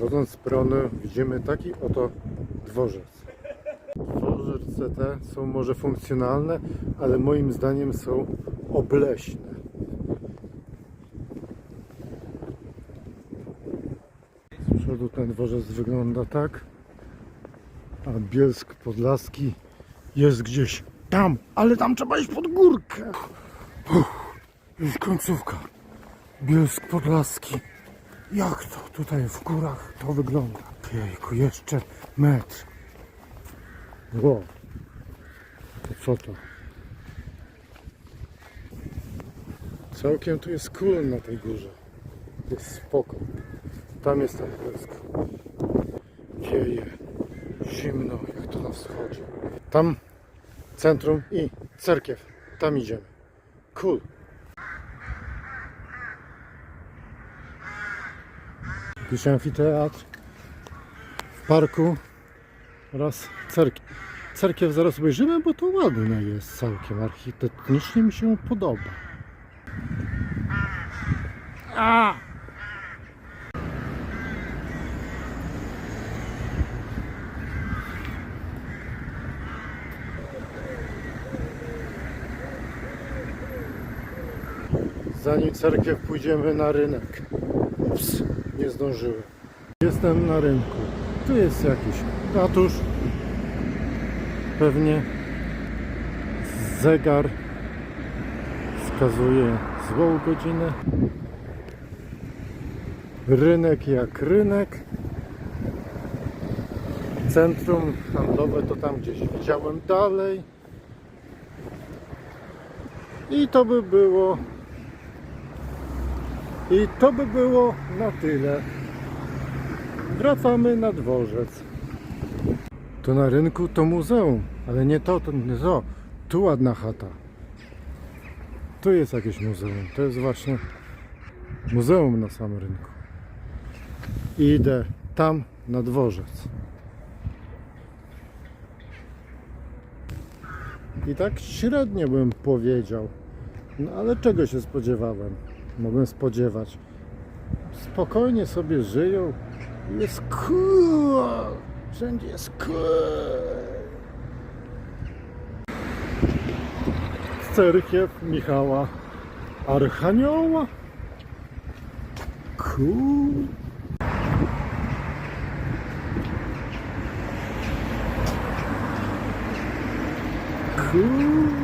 Wychodząc z peronu widzimy taki oto dworzec. Dworzece te są może funkcjonalne, ale moim zdaniem są obleśne. Z przodu ten dworzec wygląda tak, a Bielsk Podlaski jest gdzieś tam, ale tam trzeba iść pod górkę. Uff, już końcówka. Bielsk Podlaski. Jak to tutaj w górach to wygląda? Jejku, jeszcze metr. Wow. Co to? Całkiem tu jest cool na tej górze. Jest spoko. Tam jest ten Bielsk. Wieje. Zimno, jak to na wschodzie. Tam centrum i cerkiew. Tam idziemy. Cool. Jakiś amfiteatr w parku oraz cerkiew. Cerkiew zaraz obejrzymy, bo to ładne jest całkiem. Architektonicznie mi się podoba. A! Zanim cerkiew pójdziemy na rynek. Ups, nie zdążyłem. Jestem na rynku. Tu jest jakiś ratusz. Pewnie zegar wskazuje złą godzinę. Rynek jak rynek. Centrum handlowe to tam gdzieś widziałem dalej. I to by było i to by było na tyle. Wracamy na dworzec. To na rynku to muzeum, ale nie to, to nie to. Tu ładna chata. Tu jest jakieś muzeum. To jest właśnie muzeum na samym rynku. I idę tam na dworzec. I tak średnio bym powiedział. No ale czego się spodziewałem? Mogłem spodziewać. Spokojnie sobie żyją. Jest cool. Wszędzie jest cool. Cerkiew Michała Archanioła. Cool. Cool.